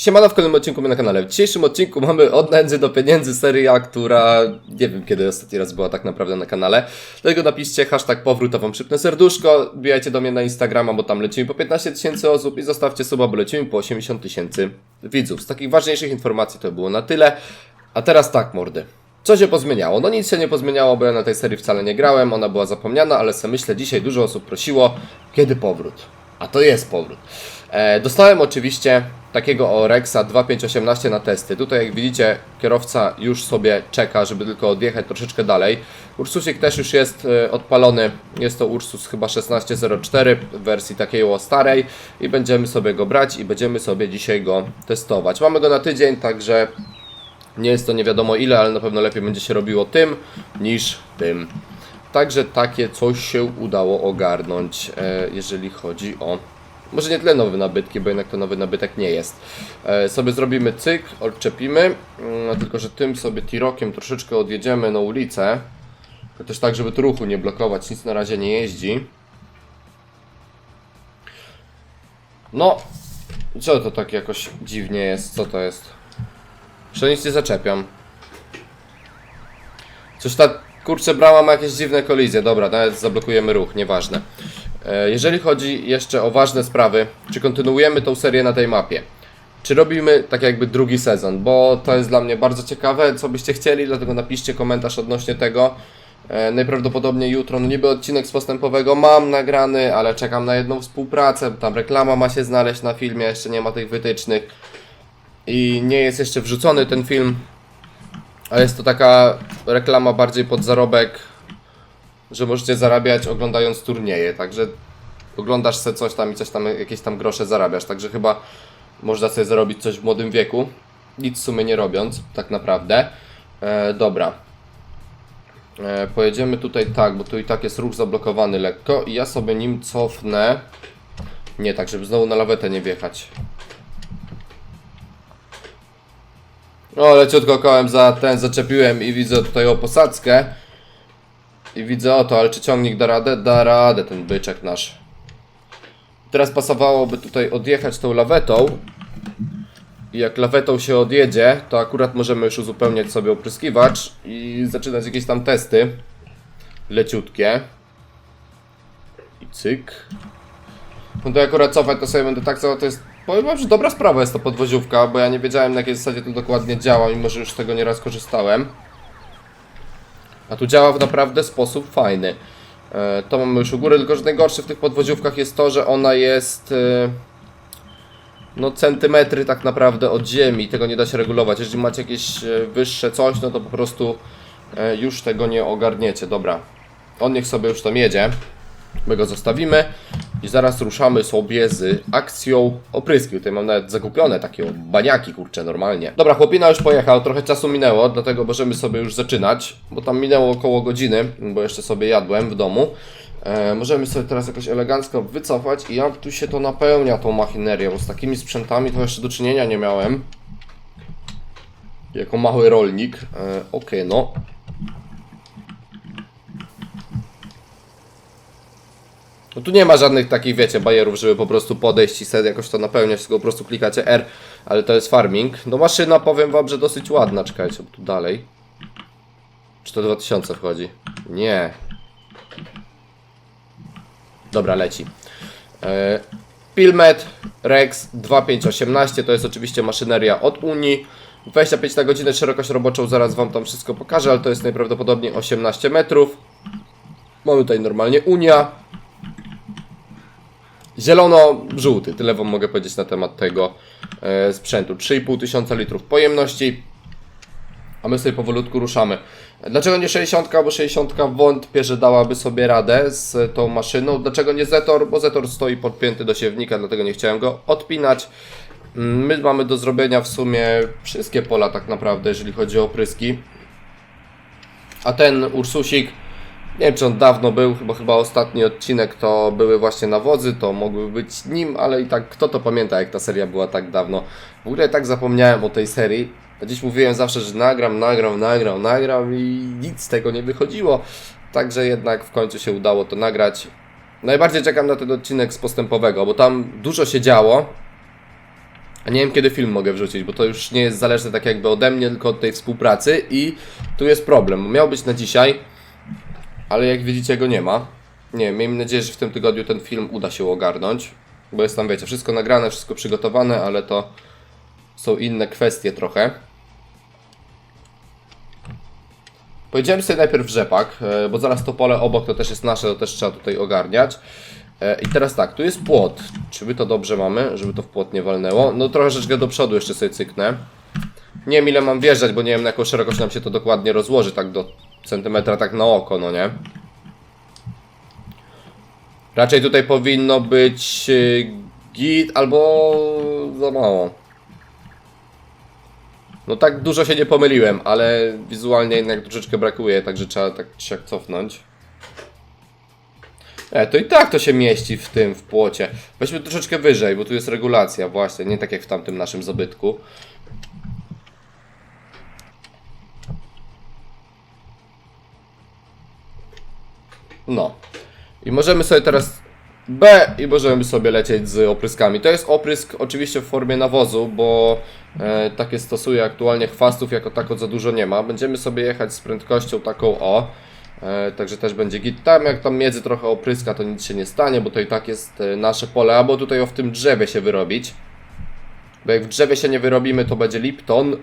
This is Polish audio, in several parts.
Siemano, w kolejnym odcinku na kanale. W dzisiejszym odcinku mamy od nędzy do pieniędzy seria, która nie wiem kiedy ostatni raz była tak naprawdę na kanale. Dlatego napiszcie hashtag powrót, wam szybne serduszko, wbijajcie do mnie na Instagrama, bo tam lecimy po 15 tysięcy osób i zostawcie suba, bo lecimy po 80 tysięcy widzów. Z takich ważniejszych informacji to było na tyle. A teraz tak, mordy. Co się pozmieniało? No nic się nie pozmieniało, bo ja na tej serii wcale nie grałem, ona była zapomniana, ale sobie myślę, dzisiaj dużo osób prosiło, kiedy powrót. A to jest powrót. E, dostałem oczywiście takiego Orexa 2518 na testy. Tutaj jak widzicie kierowca już sobie czeka, żeby tylko odjechać troszeczkę dalej. Ursusik też już jest e, odpalony. Jest to Ursus chyba 1604 w wersji takiej o starej i będziemy sobie go brać i będziemy sobie dzisiaj go testować. Mamy go na tydzień, także nie jest to nie wiadomo ile, ale na pewno lepiej będzie się robiło tym niż tym. Także takie coś się udało ogarnąć, e, jeżeli chodzi o. Może nie tyle nowe nabytki, bo jednak to nowy nabytek nie jest. E, sobie zrobimy cyk, odczepimy, mm, tylko że tym sobie tirokiem troszeczkę odjedziemy na ulicę. To też tak, żeby tu ruchu nie blokować, nic na razie nie jeździ. No, co to tak jakoś dziwnie jest? Co to jest? Że nic nie zaczepiam. Coś ta kurczę brama ma jakieś dziwne kolizje. Dobra, nawet zablokujemy ruch, nieważne. E, Jeżeli chodzi jeszcze o ważne sprawy, czy kontynuujemy tą serię na tej mapie? Czy robimy tak jakby drugi sezon? Bo to jest dla mnie bardzo ciekawe, co byście chcieli, dlatego napiszcie komentarz odnośnie tego. E, Najprawdopodobniej jutro, no niby odcinek z postępowego mam nagrany, ale czekam na jedną współpracę, tam reklama ma się znaleźć na filmie, jeszcze nie ma tych wytycznych i nie jest jeszcze wrzucony ten film, a jest to taka reklama bardziej pod zarobek, że możecie zarabiać oglądając turnieje, także oglądasz se coś tam i coś tam, jakieś tam grosze zarabiasz, także chyba można sobie zarobić coś w młodym wieku, nic w sumie nie robiąc, tak naprawdę. E, dobra. E, pojedziemy tutaj tak, bo tu i tak jest ruch zablokowany lekko i ja sobie nim cofnę. Nie tak, żeby znowu na lawetę nie wjechać. O, leciutko kołem za ten zaczepiłem i widzę tutaj o posadzkę. I widzę o to, ale czy ciągnik da radę? Da radę ten byczek nasz. Teraz pasowałoby tutaj odjechać tą lawetą. I jak lawetą się odjedzie, to akurat możemy już uzupełniać sobie opryskiwacz i zaczynać jakieś tam testy. Leciutkie. I cyk. No to akurat cofać, to sobie będę tak cofał, to jest... Powiem wam, że dobra sprawa jest to podwoziówka, bo ja nie wiedziałem na jakiej zasadzie to dokładnie działa, mimo że już z tego nieraz korzystałem. A tu działa w naprawdę sposób fajny. E, to mamy już u góry, tylko że najgorsze w tych podwoziówkach jest to, że ona jest... E, no centymetry tak naprawdę od ziemi, tego nie da się regulować. Jeżeli macie jakieś e, wyższe coś, no to po prostu już tego nie ogarniecie. Dobra, on niech sobie już tam jedzie. My go zostawimy i zaraz ruszamy sobie z akcją opryski. Tutaj mam nawet zakupione takie baniaki, kurcze, normalnie. Dobra, chłopina już pojechał, trochę czasu minęło, dlatego możemy sobie już zaczynać, bo tam minęło około godziny, bo jeszcze sobie jadłem w domu. E, możemy sobie teraz jakoś elegancko wycofać i jak tu się to napełnia tą machinerią. Z takimi sprzętami to jeszcze do czynienia nie miałem. Jako mały rolnik. E, Okej, no. No tu nie ma żadnych takich, wiecie, bajerów, żeby po prostu podejść i sobie jakoś to napełniać, tylko po prostu klikacie R, ale to jest farming. No maszyna, powiem wam, że dosyć ładna, czekajcie, tu dalej. Czy to 2000 wchodzi? Nie. Dobra, leci. E, Pilmet Rex 2518 to jest oczywiście maszyneria od Unii. 25 na godzinę szerokość roboczą, zaraz wam tam wszystko pokażę, ale to jest najprawdopodobniej 18 metrów. Mamy tutaj normalnie Unia. Zielono-żółty, tyle wam mogę powiedzieć na temat tego e, sprzętu. 3,5 tysiąca litrów pojemności. A my sobie powolutku ruszamy. Dlaczego nie 60? Bo 60 wątpię, że dałaby sobie radę z tą maszyną. Dlaczego nie Zetor? Bo Zetor stoi podpięty do siewnika, dlatego nie chciałem go odpinać. Mm, My mamy do zrobienia w sumie wszystkie pola tak naprawdę, jeżeli chodzi o opryski. A ten Ursusik, nie wiem czy on dawno był, bo chyba ostatni odcinek to były właśnie nawozy, to mogły być nim, ale i tak kto to pamięta jak ta seria była tak dawno. W ogóle tak zapomniałem o tej serii. Dziś mówiłem zawsze, że nagram, nagram, nagram, nagram i nic z tego nie wychodziło. Także jednak w końcu się udało to nagrać. Najbardziej czekam na ten odcinek z postępowego, bo tam dużo się działo. A nie wiem kiedy film mogę wrzucić, bo to już nie jest zależne tak jakby ode mnie, tylko od tej współpracy i tu jest problem. Miał być na dzisiaj, ale jak widzicie go nie ma. Nie miejmy nadzieję, że w tym tygodniu ten film uda się ogarnąć, bo jest tam, wiecie, wszystko nagrane, wszystko przygotowane, ale to są inne kwestie trochę. Pojedziemy sobie najpierw rzepak, e, bo zaraz to pole obok to też jest nasze, to też trzeba tutaj ogarniać. E, I teraz tak, tu jest płot. Czy my to dobrze mamy, żeby to w płot nie walnęło? No troszeczkę do przodu jeszcze sobie cyknę. Nie wiem ile mam wjeżdżać, bo nie wiem na jaką szerokość nam się to dokładnie rozłoży, tak do centymetra, tak na oko, no nie? Raczej tutaj powinno być y, git albo za mało. No tak dużo się nie pomyliłem, ale wizualnie jednak troszeczkę brakuje, także trzeba tak się cofnąć. E, to i tak to się mieści w tym, w płocie. Weźmy troszeczkę wyżej, bo tu jest regulacja właśnie, nie tak jak w tamtym naszym zabytku. No. I możemy sobie teraz B i możemy sobie lecieć z opryskami. To jest oprysk oczywiście w formie nawozu, bo e, takie stosuję aktualnie chwastów jako tako za dużo nie ma. Będziemy sobie jechać z prędkością taką o. E, także też będzie git. Tam jak tam miedzy trochę opryska, to nic się nie stanie, bo to i tak jest e, nasze pole, albo tutaj o w tym drzewie się wyrobić. Bo jak w drzewie się nie wyrobimy, to będzie Lipton.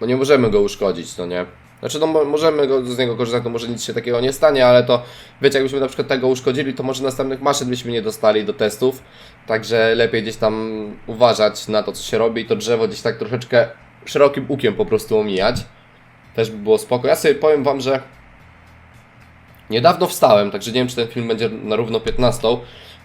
No nie możemy go uszkodzić, no nie? Znaczy, no mo- możemy go, z niego korzystać, to może nic się takiego nie stanie, ale to, wiecie, jakbyśmy na przykład tego uszkodzili, to może następnych maszyn byśmy nie dostali do testów. Także lepiej gdzieś tam uważać na to, co się robi i to drzewo gdzieś tak troszeczkę szerokim ukiem po prostu omijać. Też by było spoko. Ja sobie powiem Wam, że niedawno wstałem, także nie wiem, czy ten film będzie na równo 15,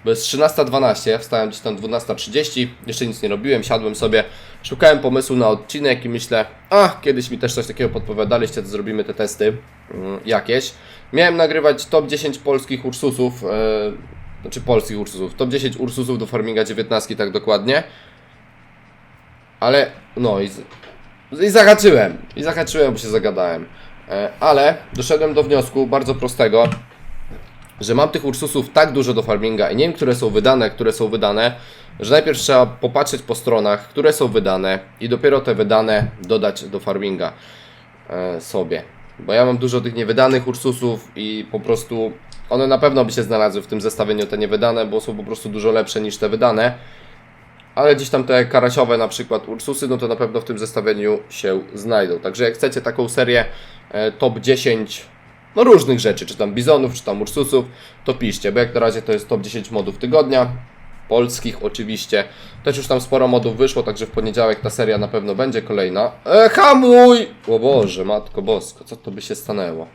bo jest 13.12, ja wstałem gdzieś tam 12.30, jeszcze nic nie robiłem, siadłem sobie, szukałem pomysłu na odcinek i myślę, a kiedyś mi też coś takiego podpowiadaliście, to zrobimy te testy mm, jakieś. Miałem nagrywać top 10 polskich Ursusów, e, znaczy polskich Ursusów, top 10 Ursusów do Farminga 19 tak dokładnie, ale no i, i zahaczyłem, i zahaczyłem, bo się zagadałem. E, Ale doszedłem do wniosku bardzo prostego, że mam tych Ursusów tak dużo do farminga i nie wiem, które są wydane, które są wydane, że najpierw trzeba popatrzeć po stronach, które są wydane i dopiero te wydane dodać do farminga e, sobie. Bo ja mam dużo tych niewydanych Ursusów i po prostu one na pewno by się znalazły w tym zestawieniu te niewydane, bo są po prostu dużo lepsze niż te wydane. Ale gdzieś tam te karasiowe na przykład Ursusy, no to na pewno w tym zestawieniu się znajdą. Także jak chcecie taką serię e, top 10 no różnych rzeczy, czy tam bizonów, czy tam ursusów, to piszcie, bo jak na razie to jest top 10 modów tygodnia, polskich oczywiście. Też już tam sporo modów wyszło, także w poniedziałek ta seria na pewno będzie kolejna. E, hamuj! O Boże, Matko Bosko, co to by się stanęło?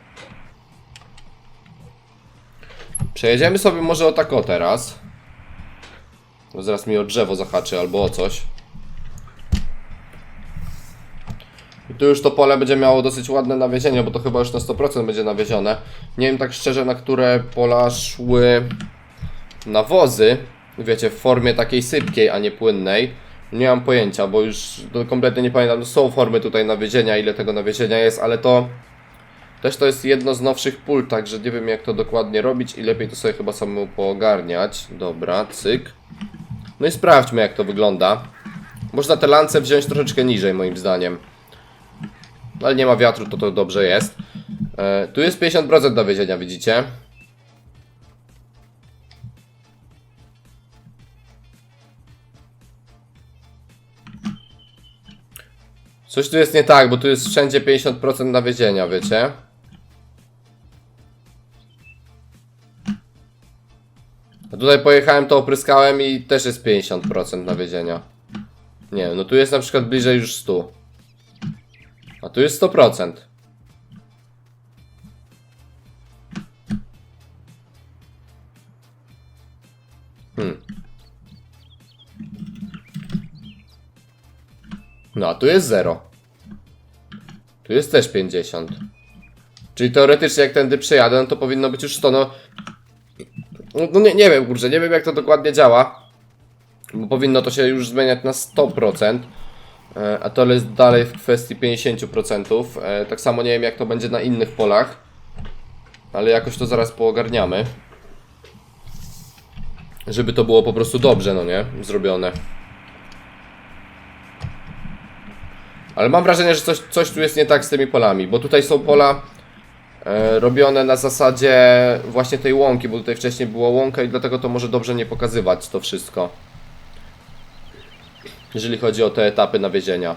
Przejedziemy sobie może o tak o teraz. Bo zaraz mi o drzewo zahaczy albo o coś. Tu już to pole będzie miało dosyć ładne nawiezienie, bo to chyba już na 100% będzie nawiezione. Nie wiem tak szczerze, na które pola szły nawozy, wiecie, w formie takiej sypkiej, a nie płynnej. Nie mam pojęcia, bo już kompletnie nie pamiętam. No Są formy tutaj nawiezienia, ile tego nawiezienia jest, ale to też to jest jedno z nowszych pól, także nie wiem jak to dokładnie robić i lepiej to sobie chyba samemu poogarniać. Dobra, cyk. No i sprawdźmy jak to wygląda. Można te lance wziąć troszeczkę niżej moim zdaniem. Ale nie ma wiatru, to to dobrze jest. E, tu jest 50% nawiezienia, widzicie? Coś tu jest nie tak, bo tu jest wszędzie 50% nawiezienia, wiecie? A tutaj pojechałem, to opryskałem i też jest 50% nawiezienia. Nie no tu jest na przykład bliżej już 100. A tu jest 100%. Hmm. No, a tu jest 0. Tu jest też 50. Czyli teoretycznie jak tędy przejadę, no to powinno być już 100, no... No, nie, nie wiem, kurczę, nie wiem jak to dokładnie działa. Bo powinno to się już zmieniać na 100%. E, a to jest dalej w kwestii 50%. E, tak samo nie wiem jak to będzie na innych polach, ale jakoś to zaraz poogarniamy. Żeby to było po prostu dobrze, no nie? Zrobione. Ale mam wrażenie, że coś, coś tu jest nie tak z tymi polami, bo tutaj są pola e, robione na zasadzie właśnie tej łąki, bo tutaj wcześniej była łąka i dlatego to może dobrze nie pokazywać to wszystko. Jeżeli chodzi o te etapy nawiezienia.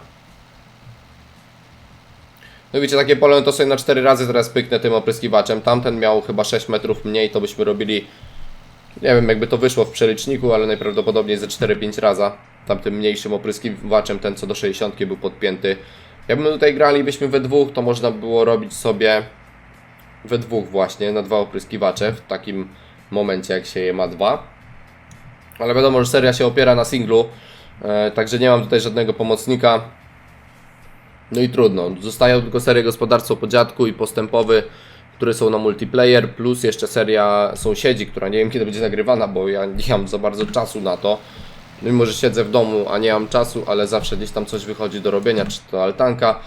No widzicie, takie pole to sobie na 4 razy teraz pyknę tym opryskiwaczem. Tamten miał chyba 6 metrów mniej, to byśmy robili nie wiem, jakby to wyszło w przeliczniku, ale najprawdopodobniej ze 4-5 raza. Tamtym mniejszym opryskiwaczem, ten co do 60 był podpięty. Jakbyśmy tutaj grali, byśmy we dwóch, to można było robić sobie we dwóch właśnie, na dwa opryskiwacze, w takim momencie jak się je ma dwa. Ale wiadomo, że seria się opiera na singlu, także nie mam tutaj żadnego pomocnika. No i trudno, zostają tylko serie Gospodarstwo po dziadku i postępowy, które są na multiplayer, plus jeszcze seria Sąsiedzi, która nie wiem kiedy będzie nagrywana, bo ja nie mam za bardzo czasu na to. Mimo, że siedzę w domu, a nie mam czasu, ale zawsze gdzieś tam coś wychodzi do robienia, czy to altanka.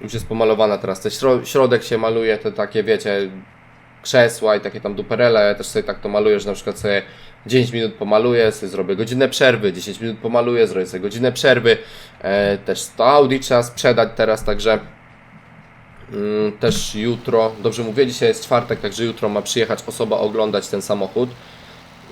Już jest pomalowana teraz, ten śro- środek się maluje, te takie wiecie, krzesła i takie tam duperele, też sobie tak to maluję, że na przykład sobie 10 minut pomaluję, sobie zrobię godzinę przerwy, 10 minut pomaluję, zrobię sobie godzinę przerwy. E, też to Audi trzeba sprzedać teraz, także mm, też jutro, dobrze mówię, dzisiaj jest czwartek, także jutro ma przyjechać osoba oglądać ten samochód.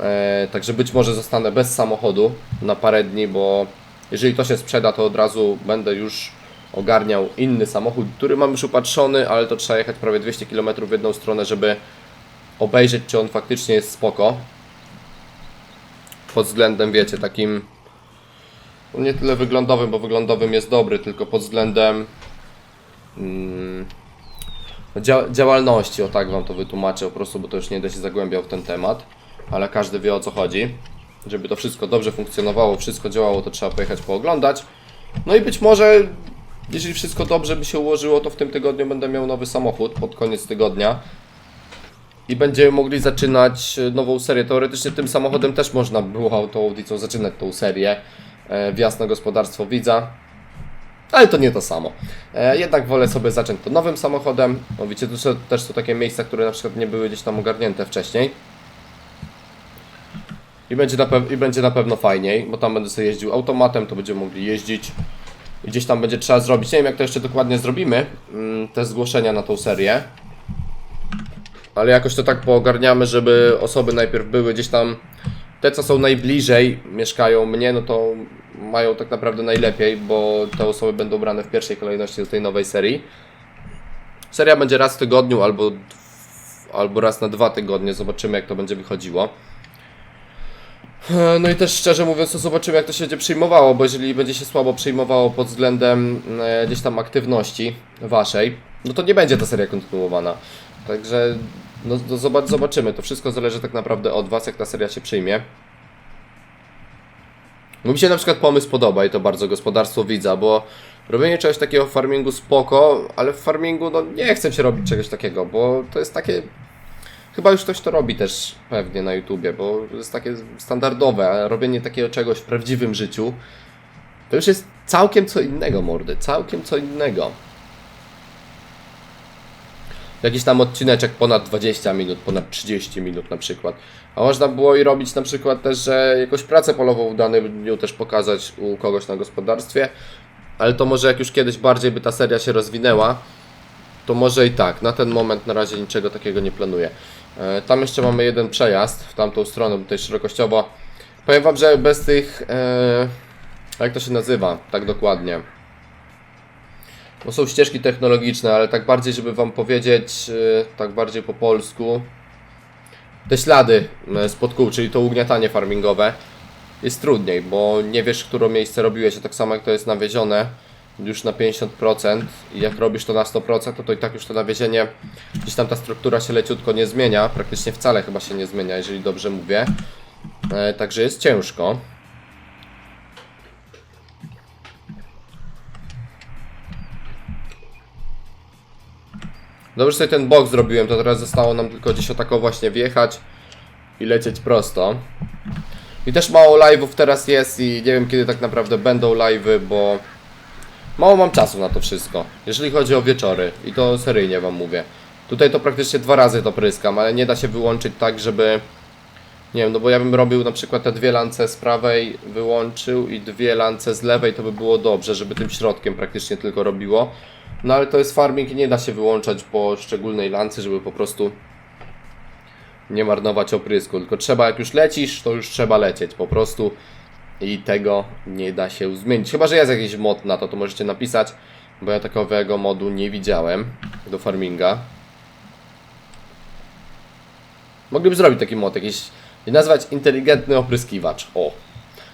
E, także być może zostanę bez samochodu na parę dni, bo jeżeli to się sprzeda, to od razu będę już ogarniał inny samochód, który mam już upatrzony, ale to trzeba jechać prawie 200 km w jedną stronę, żeby obejrzeć, czy on faktycznie jest spoko. Pod względem, wiecie, takim no nie tyle wyglądowym, bo wyglądowym jest dobry, tylko pod względem mm, dzia- działalności, o tak Wam to wytłumaczę po prostu, bo to już nie będę się zagłębiał w ten temat, ale każdy wie o co chodzi. Żeby to wszystko dobrze funkcjonowało, wszystko działało, to trzeba pojechać pooglądać. No i być może, jeżeli wszystko dobrze by się ułożyło, to w tym tygodniu będę miał nowy samochód pod koniec tygodnia. I będziemy mogli zaczynać e, nową serię. Teoretycznie tym samochodem też można było tą audicą zaczynać tą serię. E, wjazd na gospodarstwo widza. Ale to nie to samo. E, jednak wolę sobie zacząć to nowym samochodem. No wiecie, to też są takie miejsca, które na przykład nie były gdzieś tam ogarnięte wcześniej. I będzie, na I będzie na pewno fajniej, bo tam będę sobie jeździł automatem, to będziemy mogli jeździć. Gdzieś tam będzie trzeba zrobić. Nie wiem, jak to jeszcze dokładnie zrobimy, mm, te zgłoszenia na tą serię. Ale jakoś to tak poogarniamy, żeby osoby najpierw były gdzieś tam. Te, co są najbliżej, mieszkają mnie, no to mają tak naprawdę najlepiej, bo te osoby będą brane w pierwszej kolejności do tej nowej serii. Seria będzie raz w tygodniu albo, albo raz na dwa tygodnie. Zobaczymy, jak to będzie wychodziło. E, No i też szczerze mówiąc, to zobaczymy jak to się będzie przyjmowało, bo jeżeli będzie się słabo przyjmowało pod względem e, gdzieś tam aktywności waszej, no to nie będzie ta seria kontynuowana. Także no, no zobac- zobaczymy, to wszystko zależy tak naprawdę od was, jak ta seria się przyjmie. Bo mi się na przykład pomysł podoba i to bardzo gospodarstwo widza, bo robienie czegoś takiego w farmingu spoko, ale w farmingu no nie chcę się robić czegoś takiego, bo to jest takie Chyba już ktoś to robi też pewnie na YouTubie, bo jest takie standardowe, robienie takiego czegoś w prawdziwym życiu to już jest całkiem co innego, mordy, całkiem co innego. Jakiś tam odcineczek ponad 20 minut, ponad 30 minut na przykład. A można było i robić na przykład też, że jakąś pracę polową w danym dniu też pokazać u kogoś na gospodarstwie, ale to może jak już kiedyś bardziej by ta seria się rozwinęła, to może i tak. Na ten moment na razie niczego takiego nie planuję. E, Tam jeszcze mamy jeden przejazd w tamtą stronę, tutaj szerokościowo. Powiem Wam, że bez tych. E, jak to się nazywa? Tak dokładnie. No są ścieżki technologiczne, ale tak bardziej, żeby Wam powiedzieć, e, tak bardziej po polsku. Te ślady spod kół, czyli to ugniatanie farmingowe, jest trudniej, bo nie wiesz, które miejsce robiłeś, a tak samo jak to jest nawiezione już na 50% i jak robisz to na 100%, to, to i tak już to nawiezienie, gdzieś tam ta struktura się leciutko nie zmienia, praktycznie wcale chyba się nie zmienia, jeżeli dobrze mówię. E, także jest ciężko. Dobrze sobie ten bok zrobiłem, to teraz zostało nam tylko gdzieś o tako właśnie wjechać i lecieć prosto. I też mało live'ów teraz jest i nie wiem kiedy tak naprawdę będą live'y, bo Mało mam czasu na to wszystko, jeżeli chodzi o wieczory i to seryjnie wam mówię. Tutaj to praktycznie dwa razy to pryskam, ale nie da się wyłączyć tak, żeby Nie wiem, no bo ja bym robił na przykład te dwie lance z prawej wyłączył i dwie lance z lewej, to by było dobrze, żeby tym środkiem praktycznie tylko robiło. No ale to jest farming i nie da się wyłączać po szczególnej lance, żeby po prostu nie marnować oprysku. Tylko trzeba, jak już lecisz, to już trzeba lecieć po prostu i tego nie da się zmienić. Chyba, że jest jakiś mod na to, to możecie napisać, bo ja takowego modu nie widziałem do farminga. Mogliby zrobić taki mod, jakiś nazwać inteligentny opryskiwacz. O.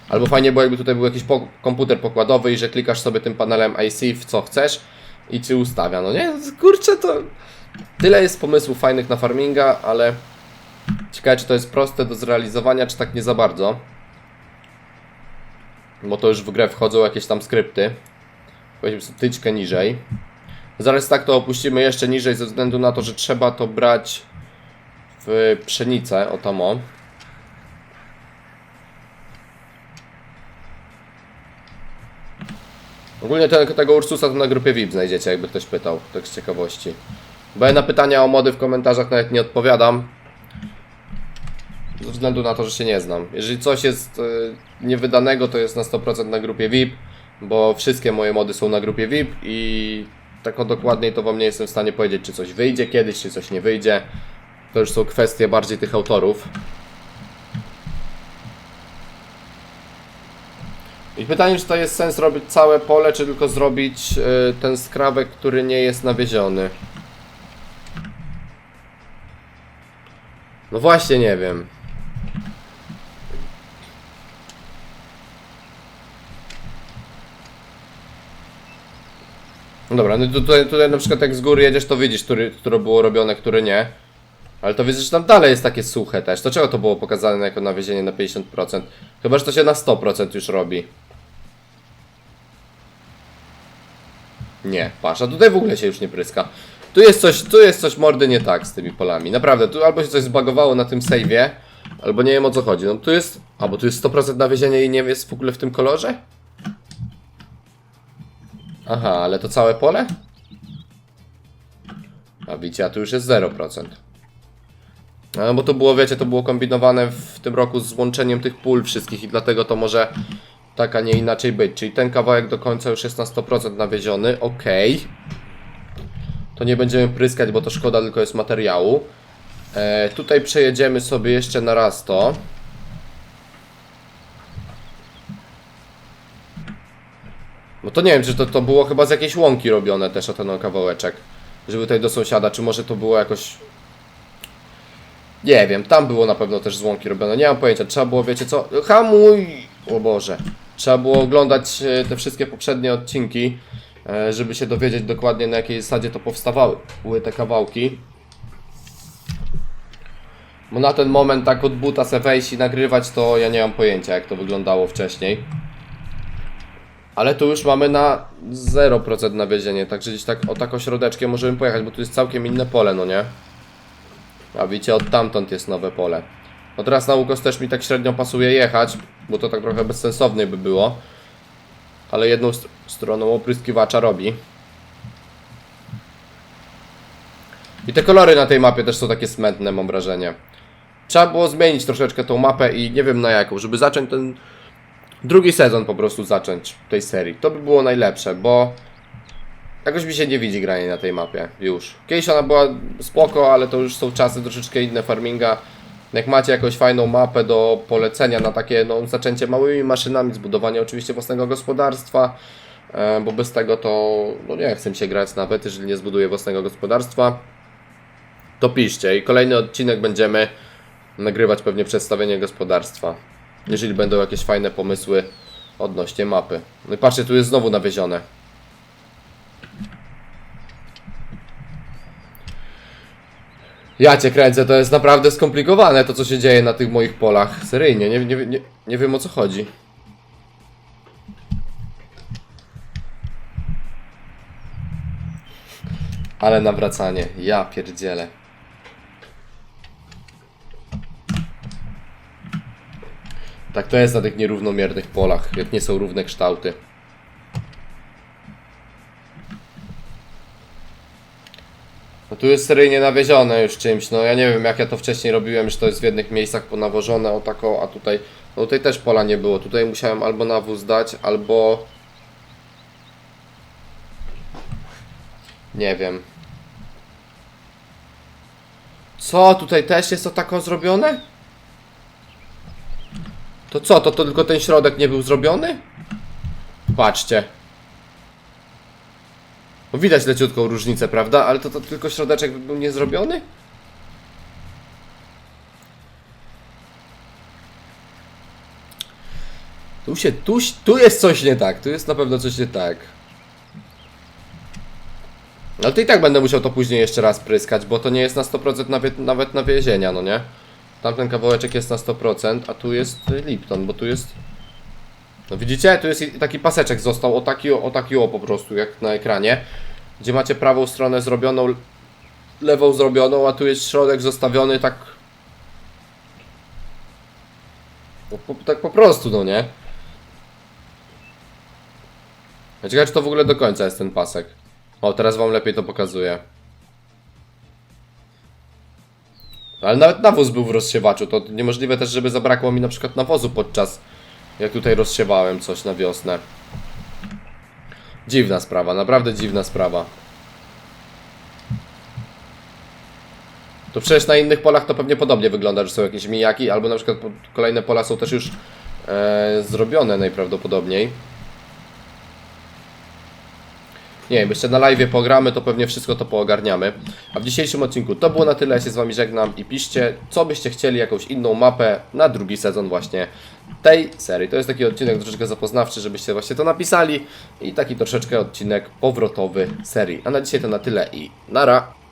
Albo fajnie było, jakby tutaj był jakiś po komputer pokładowy i że klikasz sobie tym panelem IC w co chcesz i ci ustawia. No nie, kurczę, to tyle jest pomysłów fajnych na farminga, ale ciekawe, czy to jest proste do zrealizowania, czy tak nie za bardzo. Bo to już w grę wchodzą jakieś tam skrypty. Powiedzmy sobie tyczkę niżej. Zaraz tak to opuścimy jeszcze niżej ze względu na to, że trzeba to brać w pszenicę, o tam o. Ogólnie te, tego Ursusa to na grupie VIP znajdziecie, jakby ktoś pytał, tak z ciekawości. Bo ja na pytania o mody w komentarzach nawet nie odpowiadam. Ze względu na to, że się nie znam. Jeżeli coś jest y, niewydanego, to jest na 100% na grupie VIP, bo wszystkie moje mody są na grupie VIP i tak dokładniej to wam nie jestem w stanie powiedzieć, czy coś wyjdzie kiedyś, czy coś nie wyjdzie. To już są kwestie bardziej tych autorów. I pytanie, czy to jest sens robić całe pole, czy tylko zrobić y, ten skrawek, który nie jest nawieziony. No właśnie nie wiem. Dobra, no tutaj, tutaj na przykład jak z góry jedziesz, to widzisz, który, które było robione, które nie. Ale to widzisz, że tam dalej jest takie suche też. To czego to było pokazane jako nawiezienie na 50%? Chyba, że to się na 100% już robi. Nie, patrz, tutaj w ogóle się już nie pryska. Tu jest coś, tu jest coś mordy nie tak z tymi polami. Naprawdę, tu albo się coś zbagowało na tym save'ie, albo nie wiem o co chodzi. No tu jest, a bo tu jest 100% nawiezienie i nie jest w ogóle w tym kolorze? Aha, ale to całe pole? A widzicie, a tu już jest 0%. No bo to było, wiecie, to było kombinowane w tym roku z łączeniem tych pól wszystkich i dlatego to może tak, a nie inaczej być. Czyli ten kawałek do końca już jest na 100% nawieziony, ok. To nie będziemy pryskać, bo to szkoda tylko jest materiału. E, tutaj przejedziemy sobie jeszcze na raz to. No to nie wiem, czy to, to było chyba z jakiejś łąki robione też o ten kawałeczek. Żeby tutaj do sąsiada, czy może to było jakoś nie wiem, tam było na pewno też złąki robione, nie mam pojęcia. Trzeba było, wiecie co? Hamuj! O Boże. Trzeba było oglądać e, te wszystkie poprzednie odcinki, e, żeby się dowiedzieć dokładnie na jakiej zasadzie to powstawały były te kawałki. Bo na ten moment tak od buta se wejść i nagrywać, to ja nie mam pojęcia jak to wyglądało wcześniej. Ale tu już mamy na 0% nawiezienie, także gdzieś tak o taką środeczkiem możemy pojechać, bo tu jest całkiem inne pole, no nie? A widzicie, od tamtąd jest nowe pole. No teraz na Łukos też mi tak średnio pasuje jechać, bo to tak trochę bezsensownie by było. Ale jedną st stroną opryskiwacza robi. I te kolory na tej mapie też są takie smętne, mam wrażenie. Trzeba było zmienić troszeczkę tą mapę i nie wiem na jaką, żeby zacząć ten drugi sezon po prostu zacząć tej serii. To by było najlepsze, bo Jakoś mi się nie widzi granie na tej mapie, już. Kiedyś ona była spoko, ale to już są czasy troszeczkę inne farminga. Jak macie jakąś fajną mapę do polecenia na takie no, zaczęcie małymi maszynami, zbudowanie oczywiście własnego gospodarstwa, e, bo bez tego to no nie chcę się grać nawet, jeżeli nie zbuduję własnego gospodarstwa, to piszcie i kolejny odcinek będziemy nagrywać pewnie przedstawienie gospodarstwa, jeżeli będą jakieś fajne pomysły odnośnie mapy. No i patrzcie, tu jest znowu nawiezione. Ja cię kręcę, to jest naprawdę skomplikowane to, co się dzieje na tych moich polach. Seryjnie, nie, nie, nie, nie wiem o co chodzi. Ale nawracanie, ja pierdzielę. Tak to jest na tych nierównomiernych polach, jak nie są równe kształty. A tu jest seryjnie nawiezione już czymś, no ja nie wiem jak ja to wcześniej robiłem, że to jest w jednych miejscach ponawożone o taką, a tutaj, no tutaj też pola nie było, tutaj musiałem albo nawóz dać, albo... Nie wiem. Co, tutaj też jest to tako zrobione? To co, to, to tylko ten środek nie był zrobiony? Patrzcie. No widać leciutką różnicę, prawda? Ale to, to tylko środeczek był niezrobiony? Tu się, tu, tu jest coś nie tak, tu jest na pewno coś nie tak. Ale to i tak będę musiał to później jeszcze raz pryskać, bo to nie jest na 100% nawie, nawet nawiezienia, no nie? Tamten kawałeczek jest na 100%, a tu jest Lipton, bo tu jest... No widzicie? Tu jest taki paseczek został, o taki, o, o taki o po prostu, jak na ekranie. Gdzie macie prawą stronę zrobioną, lewą zrobioną, a tu jest środek zostawiony tak... Po, po, tak po prostu, no nie? Ciekawe, czy to w ogóle do końca jest ten pasek. O, teraz wam lepiej to pokazuję. Ale nawet nawóz był w rozsiewaczu, to niemożliwe też, żeby zabrakło mi na przykład nawozu podczas jak tutaj rozsiewałem coś na wiosnę. Dziwna sprawa, naprawdę dziwna sprawa. To przecież na innych polach to pewnie podobnie wygląda, że są jakieś mijaki, albo na przykład kolejne pola są też już e, zrobione najprawdopodobniej. Nie wiem, jeszcze na live pogramy, to pewnie wszystko to poogarniamy. A w dzisiejszym odcinku to było na tyle, ja się z Wami żegnam i piszcie, co byście chcieli, jakąś inną mapę na drugi sezon właśnie tej serii. To jest taki odcinek troszeczkę zapoznawczy, żebyście właśnie to napisali i taki troszeczkę odcinek powrotowy serii. A na dzisiaj to na tyle i nara!